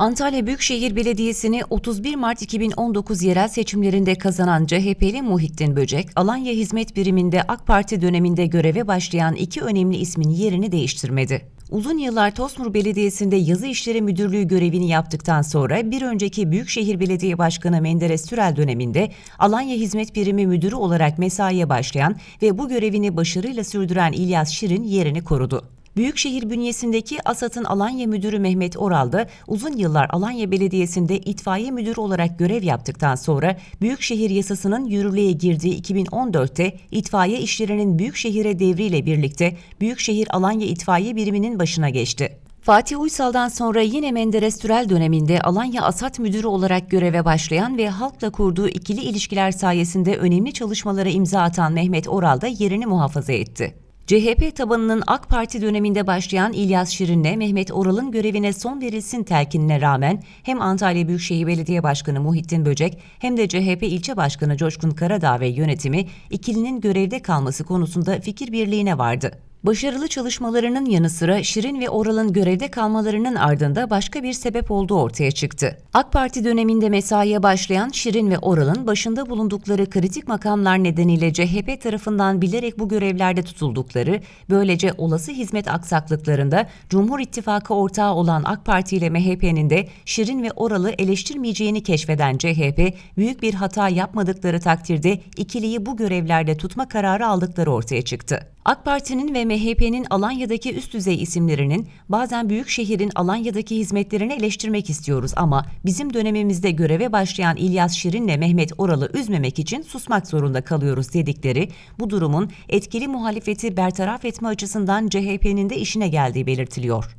Antalya Büyükşehir Belediyesi'ni 31 Mart 2019 yerel seçimlerinde kazanan CHP'li Muhittin Böcek, Alanya Hizmet Biriminde AK Parti döneminde göreve başlayan iki önemli ismin yerini değiştirmedi. Uzun yıllar Tosmur Belediyesi'nde yazı işleri müdürlüğü görevini yaptıktan sonra bir önceki Büyükşehir Belediye Başkanı Menderes Türel döneminde Alanya Hizmet Birimi Müdürü olarak mesaiye başlayan ve bu görevini başarıyla sürdüren İlyas Şirin yerini korudu. Büyükşehir bünyesindeki ASAD'ın Alanya Müdürü Mehmet Oral da uzun yıllar Alanya Belediyesi'nde itfaiye müdürü olarak görev yaptıktan sonra Büyükşehir Yasası'nın yürürlüğe girdiği 2014'te itfaiye işlerinin Büyükşehir'e devriyle birlikte Büyükşehir Alanya İtfaiye Biriminin başına geçti. Fatih Uysal'dan sonra yine Menderes Türel döneminde Alanya Asat Müdürü olarak göreve başlayan ve halkla kurduğu ikili ilişkiler sayesinde önemli çalışmalara imza atan Mehmet Oral da yerini muhafaza etti. CHP tabanının AK Parti döneminde başlayan İlyas Şirin'le Mehmet Oral'ın görevine son verilsin telkinine rağmen hem Antalya Büyükşehir Belediye Başkanı Muhittin Böcek hem de CHP ilçe başkanı Coşkun Karadağ ve yönetimi ikilinin görevde kalması konusunda fikir birliğine vardı. Başarılı çalışmalarının yanı sıra Şirin ve Oral'ın görevde kalmalarının ardında başka bir sebep olduğu ortaya çıktı. AK Parti döneminde mesaiye başlayan Şirin ve Oral'ın başında bulundukları kritik makamlar nedeniyle CHP tarafından bilerek bu görevlerde tutuldukları, böylece olası hizmet aksaklıklarında Cumhur İttifakı ortağı olan AK Parti ile MHP'nin de Şirin ve Oral'ı eleştirmeyeceğini keşfeden CHP, büyük bir hata yapmadıkları takdirde ikiliyi bu görevlerde tutma kararı aldıkları ortaya çıktı. AK Parti'nin ve MHP'nin Alanya'daki üst düzey isimlerinin bazen büyük şehrin Alanya'daki hizmetlerini eleştirmek istiyoruz ama bizim dönemimizde göreve başlayan İlyas Şirin'le Mehmet Oral'ı üzmemek için susmak zorunda kalıyoruz dedikleri bu durumun etkili muhalefeti bertaraf etme açısından CHP'nin de işine geldiği belirtiliyor.